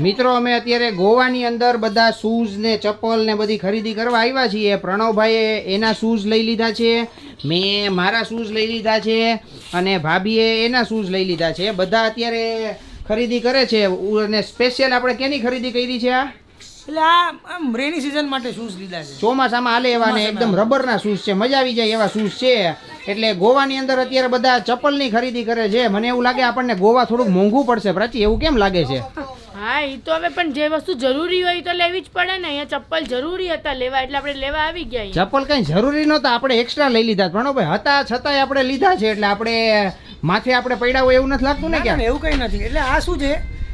મિત્રો અમે અત્યારે ગોવાની અંદર બધા શૂઝ ને ચપ્પલ ને બધી ખરીદી કરવા આવ્યા છીએ. પ્રણવભાઈએ એના શૂઝ લઈ લીધા છે મેં મારા શૂઝ લઈ લીધા છે અને ભાભીએ એના શૂઝ લઈ લીધા છે. બધા અત્યારે ખરીદી કરે છે. અને સ્પેશિયલ આપણે કેની ખરીદી કરી છે આ? એટલે આ આમ રેની સિઝન માટે શૂઝ લીધા છે. ચોમાસામાં હાલે એવા ને એકદમ રબરના શૂઝ છે. મજા આવી જાય એવા શૂઝ છે. એટલે ગોવાની અંદર અત્યારે બધા ચપ્પલની ખરીદી કરે છે. મને એવું લાગે આપણને ગોવા થોડુંક મોંઘું પડશે. પ્રાચી એવું કેમ લાગે છે? હા એ તો હવે પણ જે વસ્તુ જરૂરી હોય એ તો લેવી જ પડે ને. અહીંયા ચપ્પલ જરૂરી હતા લેવા એટલે આપણે લેવા આવી ગયા અહીંયા. ચપ્પલ કઈ જરૂરી નહોતા આપણે એક્સ્ટ્રા લઈ લીધા પ્રણવભાઈ હતા છતાંય આપણે લીધા છે એટલે આપણે માથે આપણે પડ્યા હોય એવું નથી લાગતું ને ના, ક્યાં એવું કઈ નથી. એટલે આ શું છે?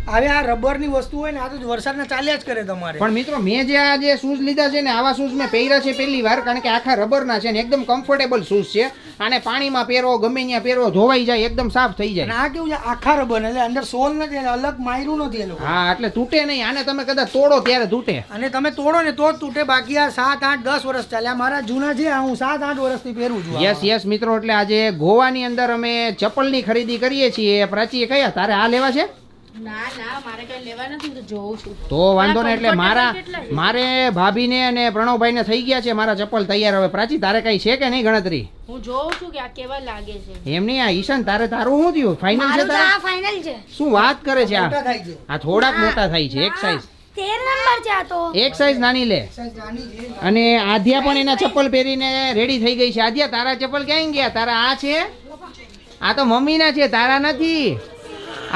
હવે આ રબરની વસ્તુ હોય ને આ તો વરસાદના ચાલ્યા જ કરે તમારે. પણ મિત્રો મેં જે આ જે શૂઝ લીધા છે ને આવા શૂઝ મેં પહેર્યા છે પહેલી વાર કારણ કે આખા રબરના છે ને એકદમ કમ્ફર્ટેબલ શૂઝ છે. આને પાણીમાં પહેરો ગમે ત્યાં પહેરો ધોવાઈ જાય એકદમ સાફ થઈ અને જાય આ કેવું છે? આખા રબર એટલે અંદર સોલ નથી એટલે અલગ માયરું નથી એનું હા એટલે તૂટે નહીં આને તમે કદાચ તોડો ત્યારે તૂટે. અને તમે તોડો ને તો જ તૂટે. બાકી આ સાત આઠ દસ વર્ષ ચાલ્યા મારા જૂના છે હું સાત આઠ વર્ષથી પહેરું છું. યસ યસ મિત્રો એટલે આજે ગોવાની અંદર અમે ચપ્પલની ખરીદી કરીએ છીએ. પ્રાચી કયા? તારે આ લેવા છે? ના ના મારે કઈ લેવા નથી હું તો જોઉં છું. તો વાંધો ને એટલે મારા મારે ભાભીને અને પ્રણવભાઈને થઈ ગયા છે મારા ચપ્પલ તૈયાર. હવે પ્રાચી તારે કઈ છે કે નહીં ગણતરી? હું જોઉં છું કે આ કેવા લાગે છે. એમ નહીં આ ઈશાન તારે તારું શું થયું? ફાઇનલ છે તારે? ફાઇનલ છે. શું વાત કરે છે મોટા આ થાય છે. આ થોડાક મોટા થાય છે એક સાઈઝ તેર નંબર છે આ તો. એક સાઈઝ નાની લે. અને આધ્યા પણ એના ચપ્પલ પહેરીને રેડી થઈ ગઈ છે. આધ્યા તારા ચપ્પલ ક્યાં ગયા? તારા આ છે? આ તો મમ્મીના છે તારા નથી.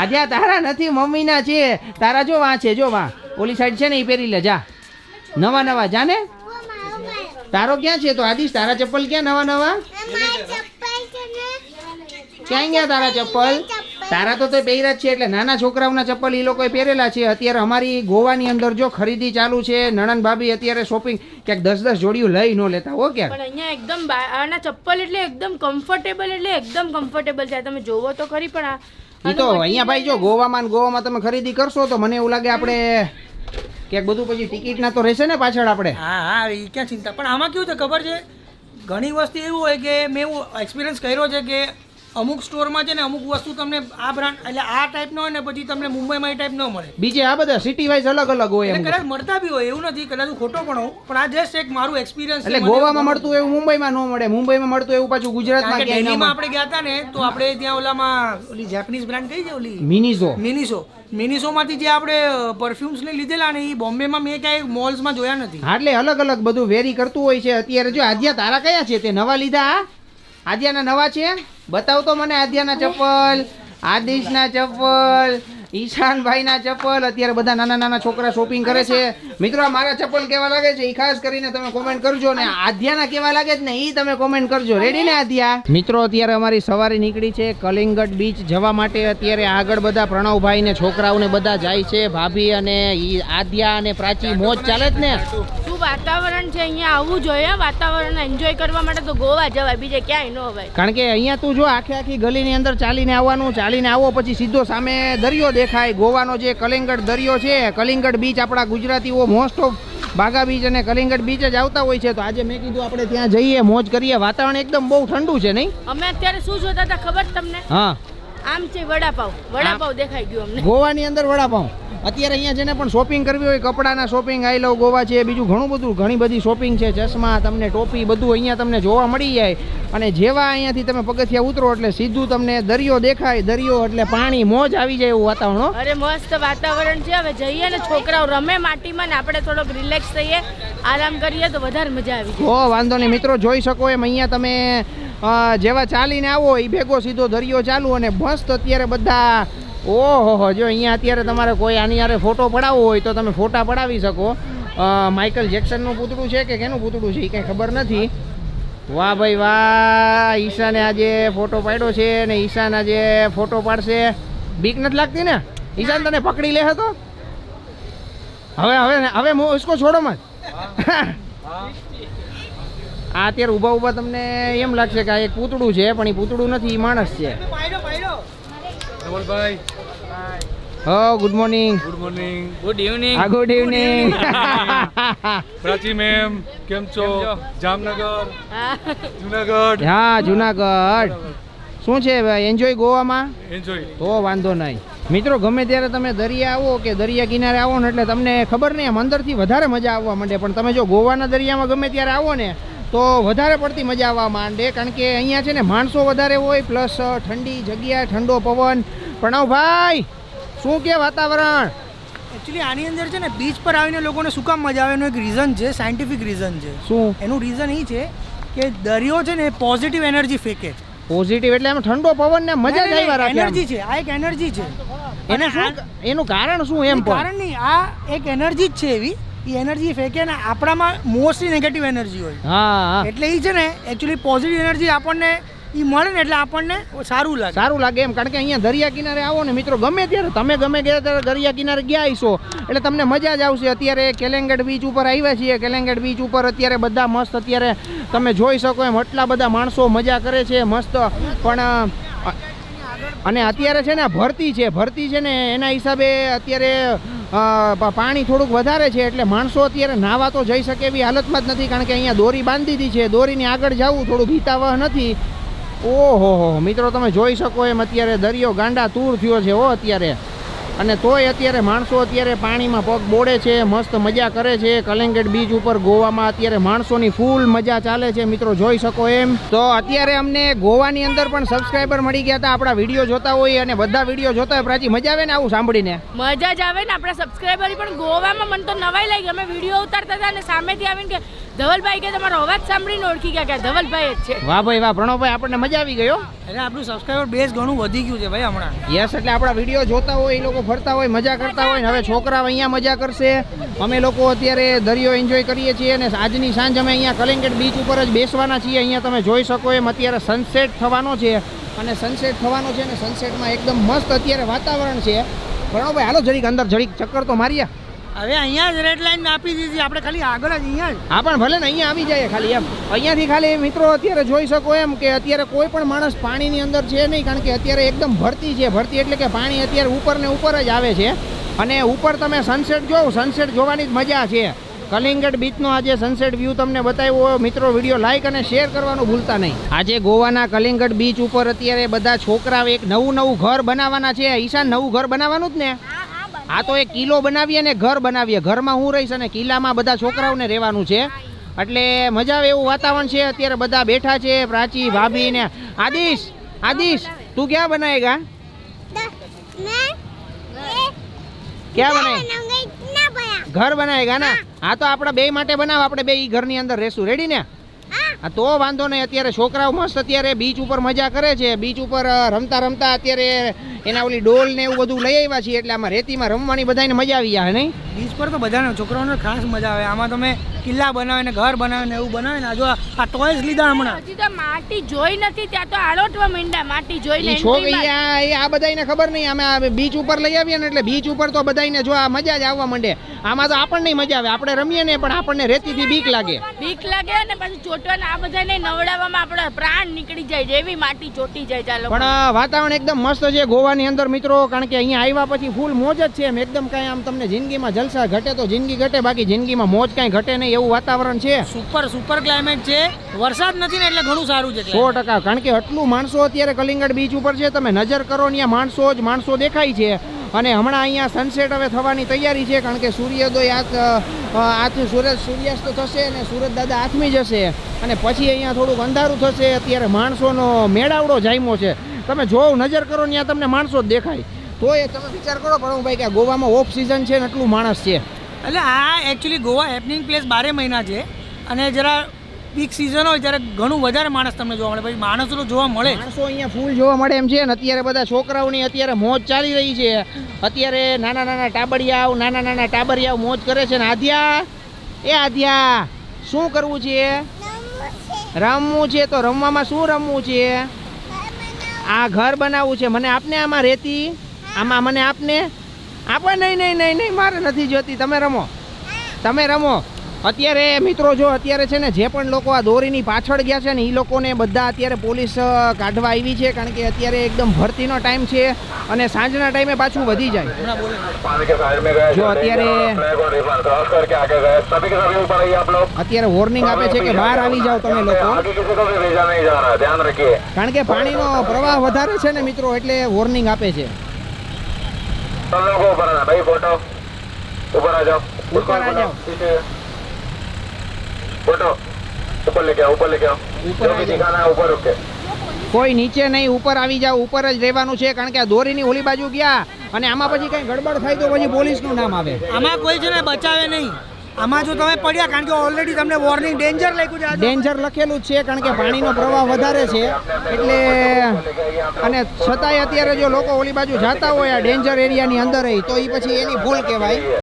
આધ્યા તારા નથી, મમ્મીના છે. તારા જો વાં છે, જો વાં ઓલી સાઈડ છે ને એ પહેરી લે, જા. નવા નવા, જા ને. તારો ક્યાં છે તો, આદિશ, તારા ચપ્પલ ક્યાં નવા નવા? ક્યાં ગયા તારા ચપ્પલ? તારા તો તે પહેર્યા જ છે, એટલે નાના છોકરાઓના ચપ્પલ એ લોકોએ પહેરેલા છે. અત્યારે અમારી ગોવાની અંદર જો ખરીદી ચાલુ છે, નણંદ ભાભી અત્યારે શોપિંગ ક્યાંક દસ દસ જોડીઓ લઈ ન લેતા, હો ક્યાંક. પણ અહીંયા એકદમ આના ચપ્પલ એટલે એકદમ કમ્ફર્ટેબલ એટલે એકદમ કમ્ફર્ટેબલ છે. તમે જોવો તો ખરી, પણ આ એ તો અહીંયા ભાઈ જો ગોવામાં ને ગોવામાં તમે ખરીદી કરશો તો મને એવું લાગે આપણે ક્યાંક બધું પછી ટિકિટના તો રહેશે ને પાછળ આપણે. હા હા એ ક્યાં ચિંતા. પણ આમાં કેવું છે ખબર છે? ઘણી વસ્તુ એવું હોય કે મેં એવું એક્સપિરિયન્સ કર્યો છે કે અમુક સ્ટોરમાં છે ને અમુક વસ્તુ તમને આ બ્રાન્ડ એટલે આ ટાઈપનો હોય ને પછી તમને મુંબઈમાં એ ટાઈપ ન મળે. બીજે આ બધા સિટી વાઇઝ અલગ અલગ હોય એટલે કદાચ મળતા બી હોય એવું નથી કદાચ હું ખોટો પણ હોઉં પણ આ જસ્ટ એક મારું એક્સપિરિયન્સ એટલે ગોવામાં મળતું એવું મુંબઈમાં ન મળે મુંબઈમાં મળતું એવું પાછું ગુજરાતમાં દિલ્હીમાં આપણે ગયા હતા ને તો આપણે ત્યાં ઓલામાં ઓલી જેપનીઝ બ્રાન્ડ કઈ છે ઓલી? મિનિઝો મિનિસો મિનિસોમાંથી જે આપણે પરફ્યુમ્સ ને લીધેલા ને એ બોમ્બેમાં મેં ક્યાંય મોલ્સમાં જોયા નથી. એટલે અલગ અલગ બધું વેરી કરતું હોય છે. અત્યારે જો આદ્યા તારા કયા છે તે? નવા લીધા? આદ્યાના નવા છે? બતાવ તો મને આદ્યાના ચપ્પલ. આદિશના ચપ્પલ. ઈશાનભાઈના ચપ્પલ અત્યારે બધા નાના નાના છોકરા શોપિંગ કરે છે. મિત્રો મારા ચપ્પલ કેવા લાગે છે? એ ખાસ કરીને તમે કોમેન્ટ કરજો ને આધ્યાના કેવા લાગે છે ને એ તમે કોમેન્ટ કરજો. રેડી ને આધ્યા મિત્રો અત્યારે અમારી સવારી નીકળી છે કલિંગટ બીચ જવા માટે. અત્યારે આગળ બધા પ્રણવભાઈ ને છોકરાઓને બધા જાય છે ભાભી અને ઈ આદ્યા અને પ્રાચી મોજ ચાલે જ ને? શું વાતાવરણ છે અહીંયા? આવવું જોઈએ વાતાવરણ એન્જોય કરવા માટે તો ગોવા જવાય બીજે ક્યાંય ન હોય. કારણ કે અહીંયા તું જો આખે આખી ગલીની અંદર ચાલીને આવવાનું ચાલીને આવો પછી સીધો સામે દરિયો દેખાય. ગોવાનો જે કલિંગડ દરિયો છે કલિંગડ બીચ આપણા ગુજરાતીઓ મોસ્ટ ઓફ બાગા બીચ અને કલિંગડ બીચ જ આવતા હોય છે. તો આજે મેં કીધું આપણે ત્યાં જઈએ મોજ કરીએ. વાતાવરણ એકદમ બહુ ઠંડુ છે નહીં? અમે અત્યારે શું જોતા હતા ખબર તમને? હા. આમ છે વડાપાવ. વડાપાવ દેખાઈ ગયો અમને. ગોવાની અંદર વડાપાઉં અત્યારે અહીંયા જેને પણ શોપિંગ કરવી હોય કપડાના શોપિંગ આઈ લવ ગોવા છે બીજું ઘણું બધું ઘણી બધી શોપિંગ છે ચશ્મા તમને ટોપી બધું અહીંયા તમને જોવા મળી જાય. અને જેવા અહીંયાથી તમે પગથિયા ઉતરો એટલે સીધું તમને દરિયો દેખાય દરિયો એટલે પાણી મોજ આવી જાય એવું વાતાવરણ અરે મસ્ત વાતાવરણ છે. હવે જઈએ ને છોકરાઓ રમે માટીમાં ને આપણે થોડોક રિલેક્સ થઈએ આરામ કરીએ તો વધારે મજા આવી જાય. હો વાંધો નહીં. મિત્રો જોઈ શકો એમ અહીંયા તમે જેવા ચાલીને આવો એ ભેગો સીધો દરિયો ચાલુ અને મસ્ત અત્યારે બધા ઓહો જો અહીંયા અત્યારે તમારે કોઈ આની યારે ફોટો પડાવવો હોય તો તમે ફોટા પડાવી શકો. માઇકલ જેક્સનનું પૂતળું છે કે કેનું પૂતળું છે એ કંઈ ખબર નથી. વાહ ભાઈ, વાહ, ઈશાને આજે ફોટો પાડ્યો છે ને ઈશાન આજે ફોટો પાડશે. બીક નથી લાગતી ને? ઈશાન તને પકડી લે હતો હવે હવે હવે મો, ઉસકો છોડો મત. આ અત્યારે ઊભા ઊભા તમને એમ લાગશે કે આ એક પૂતળું છે, પણ એ પૂતળું નથી એ માણસ છે. ધવલભાઈ હો good morning good morning good evening આ ગુડ ઇવનિંગ પ્રાચી મેમ કેમ છો? જામનગર. હા. જુનાગઢ. હા જુનાગઢ. શું છે એન્જોય ગોવામાં? એન્જોય તો વાંધો નહીં. મિત્રો ગમે ત્યારે તમે દરિયા આવો કે દરિયા કિનારે આવો ને એટલે તમને ખબર નહીં આમ અંદરથી વધારે મજા આવવા માંડે. પણ તમે જો ગોવાના દરિયામાં ગમે ત્યારે આવો ને તો વધારે પડતી મજા આવવા માંડે કારણ કે અહીંયા છે ને માણસો વધારે હોય પ્લસ ઠંડી જગ્યા ઠંડો પવન. પ્રણવભાઈ શું કે વાતાવરણ? એકચ્યુઅલી આની અંદર છે ને બીચ પર આવીને લોકોને શું કામ મજા આવે એનું એક રીઝન છે સાયન્ટિફિક રીઝન છે. શું? એનું રીઝન એ છે કે દરિયો છે ને પોઝિટિવ એનર્જી ફેંકે છે. પોઝિટિવ એટલે એમ ઠંડો પવન ને મજા જ રાખે એનર્જી છે આ એક એનર્જી છે. એને એનું કારણ શું એમ કારણ નહીં આ એક એનર્જી જ છે એવી એ એનર્જી ફેંકે ને આપણામાં મોસ્ટલી નેગેટિવ એનર્જી હોય. હા એટલે એ છે ને એકચ્યુઅલી પોઝિટિવ એનર્જી આપણને એ મળે ને એટલે આપણને સારું લાગે. સારું લાગે એમ કારણ કે અહીંયા દરિયા કિનારે આવો ને મિત્રો ગમે ત્યારે તમે ગમે ત્યારે દરિયા કિનારે ગયા હશો એટલે તમને મજા જ આવશે. અત્યારે કેલેંગડ બીચ ઉપર આવ્યા છીએ. કેલેંગડ બીચ ઉપર અત્યારે બધા મસ્ત અત્યારે તમે જોઈ શકો એમ આટલા બધા માણસો મજા કરે છે મસ્ત. પણ અને અત્યારે છે ને ભરતી છે ભરતી છે ને એના હિસાબે અત્યારે પાણી થોડુંક વધારે છે એટલે માણસો અત્યારે નાહવા તો જઈ શકે એવી હાલતમાં જ નથી કારણ કે અહીંયા દોરી બાંધી દીધી છે. દોરીની આગળ જવું, થોડુંક હિતાવહ નથી. ઓહો મિત્રો તમે જોઈ શકો એમ અત્યારે દરિયો ગાંડા તૂર થયો છે હો અત્યારે. અને તોય અત્યારે માણસો અત્યારે પાણીમાં પગ બોડે છે, મસ્ત મજા કરે છે. કલેંગેટ બીચ ઉપર ગોવામાં અત્યારે માણસોની ફૂલ મજા ચાલે છે. મિત્રો, જોઈ શકો એમ. તો અત્યારે અમને ગોવાની અંદર પણ સબસ્ક્રાઈબર મળી ગયા હતા. આપણા વીડિયો જોતા હોય અને બધા વીડિયો જોતા હોય, પ્રાચી મજા આવે ને આવું સાંભળીને? મજા જ આવે ને. આપણા સબસ્ક્રાઈબર પણ ગોવામાં મને તો નવાઈ લાગી અમે વીડિયો ઉતારતા હતા અને સામેથી આવીને કે ધવલભાઈ કે તમારો અવાજ સાંભળીને ઓળખી ગયા કે ધવલભાઈ જ છે. વાહ ભાઈ વાહ પ્રણવભાઈ આપણને મજા આવી ગયો એટલે આપણું સબસ્ક્રાઈબર બેઝ ઘણું વધી ગયું છે ભાઈ હમણાં. યસ એટલે આપણા વીડિયો જોતા હોય એ લોકો ફરતા હોય મજા કરતા હોય ને હવે છોકરાઓ અહીંયા મજા કરશે. અમે લોકો અત્યારે દરિયો એન્જોય કરીએ છીએ અને આજની સાંજ અમે અહીંયા કલિંગેટ બીચ ઉપર જ બેસવાના છીએ. અહીંયા તમે જોઈ શકો એમ અત્યારે સનસેટ થવાનો છે. અને સનસેટ થવાનો છે અને સનસેટમાં એકદમ મસ્ત અત્યારે વાતાવરણ છે. પ્રણવભાઈ હાલો જરીક અંદર જરીક ચક્કર તો મારીએ. હવે અહીંયા જ રેડ લાઈન આપી દીધી. આપણે ખાલી આગળ જ અહીંયા જ. હા પણ ભલે ને અહીંયા આવી જાય ખાલી એમ. અહીંયાથી ખાલી મિત્રો અત્યારે જોઈ શકો એમ કે અત્યારે કોઈ પણ માણસ પાણીની અંદર છે નહીં કારણ કે અત્યારે એકદમ ભરતી છે. ભરતી એટલે કે પાણી અત્યારે ઉપર ને ઉપર જ આવે છે. અને ઉપર તમે સનસેટ જોવો સનસેટ જોવાની જ મજા છે. કલિંગડ બીચનો આજે સનસેટ વ્યૂ તમને બતાવ્યો હોય. મિત્રો વીડિયો લાઈક અને શેર કરવાનું ભૂલતા નહીં. આજે ગોવાના કલિંગડ બીચ ઉપર અત્યારે બધા છોકરાઓ એક નવું નવું ઘર બનાવવાના છે. ઈશાન નવું ઘર બનાવવાનું જ ને? આ તો એક કિલ્લો બનાવીએ ને ઘર બનાવીએ. ઘરમાં હું રહીશ અને કિલ્લામાં બધા છોકરાઓને રહેવાનું છે. એટલે મજા આવે એવું વાતાવરણ છે. અત્યારે બધા બેઠા છે પ્રાચી ભાભી ને. આદિશ આદિશ તું ક્યાં બનાવેગા ક્યાં બનાવે? ઘર બનાવેગા ના? હા. તો આપણા બે માટે બનાવ. આપણે બે ઘરની અંદર રહેશું. રેડી ને? આ તો વાંધો નહીં. અત્યારે છોકરાઓ મસ્ત અત્યારે બીચ ઉપર મજા કરે છે. બીચ ઉપર રમતા રમતા અત્યારે એના ઓલી ડોલ ને એવું બધું લઈ આવ્યા છીએ એટલે આમાં રેતીમાં રમવાની બધાને મજા આવી જાય નહીં? બીચ પર તો બધાને છોકરાઓને ખાસ મજા આવે. આમાં તમે કિલ્લા બનાવે ને ઘર બનાવે ને એવું બનાવે ને આ જો આ ટોયસ લીધા હમણાં. હજી તો માટી જોઈ નથી ત્યાં તો આળોટવા મીંડા માટી જોઈને ઈ છોક entry આ બધાને ખબર નહીં અમે આ બીચ ઉપર લઈ આવીએ ને એટલે બીચ ઉપર તો બધાને જો આ મજા જ આવવા માંડે. આમાં તો આપણને મજા આવે આપણે રમીએ ને પણ આપણને રેતીથી બીક લાગે. બીક લાગે ને પછી ચોટવાના આ બધાને નવડાવવામાં આપણા પ્રાણ નીકળી જાય જેવી માટી ચોટી જાય ચાલો પણ વાતાવરણ એકદમ મસ્ત છે ગોવાની અંદર મિત્રો કારણ કે અહીંયા આવ્યા પછી ફૂલ મોજ જ છે એમ. એકદમ કાંઈ આમ તમને જિંદગીમાં જલસા ઘટે તો જિંદગી ઘટે બાકી જિંદગીમાં મોજ કાંઈ ઘટે નહીં એવું વાતાવરણ છે. સુપર સુપર ક્લાઇમેટ છે. વરસાદ નથી ને એટલે ઘણું સારું છે સો ટકા કારણ કે આટલું માણસો અત્યારે કલિંગડ બીચ ઉપર છે તમે નજર કરો ને માણસો જ માણસો દેખાય છે. અને હમણાં અહીંયા સનસેટ હવે થવાની તૈયારી છે કારણ કે સૂર્યોદય આથી સૂરજ સૂર્યાસ્ત થશે અને સુરત દાદા આથમી જશે. અને પછી અહીંયા થોડુંક અંધારું થશે અત્યારે માણસોનો મેળાવડો જામ્યો છે. તમે જોવો નજર કરો ને ત્યાં તમને માણસો જ દેખાય. તો એ તમે વિચાર કરો પણ ભાઈ કે ગોવામાં ઓફ સિઝન છે ને એટલું માણસ છે. એટલે આ એકચ્યુઅલી ગોવા હેપનિંગ પ્લેસ બારે મહિના છે અને જરા પીક સિઝન હોય ત્યારે ઘણું વધારે માણસ તમને જોવા મળે. પછી માણસો જોવા મળે. માણસો અહીંયા ફૂલ જોવા મળે એમ છે ને અત્યારે બધા છોકરાઓની અત્યારે મોજ ચાલી રહી છે. અત્યારે નાના નાના ટાબડિયાઓ નાના નાના ટાબરિયાઓ મોજ કરે છે ને આધ્યા એ આધ્યા શું કરવું છે. રમવું છે તો રમવામાં શું રમવું છે? આ ઘર બનાવવું છે. મને આપને આમાં રેતી આમાં મને આપને? આપો નહીં નહીં નહીં નહીં, મારે નથી જોતી. તમે રમો. તમે રમો. અત્યારે મિત્રો જો અત્યારે છે ને જે પણ લોકો આ દોરીની પાછળ ગયા છે ને એ લોકોને બધા અત્યારે પોલીસ કાઢવા આવી છે કારણ કે અત્યારે એકદમ ભરતીનો ટાઈમ છે અને સાંજના ટાઈમે પાછું વધી જાય. જો અત્યારે અત્યારે વોર્નિંગ આપે છે કે બહાર આવી જાઓ તમે લોકો. કારણ કે પાણીનો પ્રવાહ વધારે છે ને મિત્રો એટલે વોર્નિંગ આપે છે. ઉપર ઉપર આ જાઓ ઉપર આ જાઓ ફોટો ઉપર લઈ ગયા ઉપર લઈ ગયા ઠिकाना ઉપર ઓકે કોઈ નીચે નહીં ઉપર આવી જાવ ઉપર જ રહેવાનું છે કારણ કે આ દોરીની ઓલી બાજુ ગયા અને આમાં પછી કઈ ગડબડ થાય તો પછી પોલીસનું નામ આવે. આમાં કોઈ છે ને બચાવે નહીં. આમાં જો તમે પડ્યા કારણ કે ઓલરેડી તમને વોર્નિંગ ડેન્જર લખ્યું છે ડેન્જર લખેલું છે કારણ કે પાણીનો પ્રવાહ વધારે છે. એટલે અને છતાંય અત્યારે જો લોકો ઓલી બાજુ જતા હોય આ ડેન્જર એરિયાની અંદર તો એ પછી એની ભૂલ કહેવાય.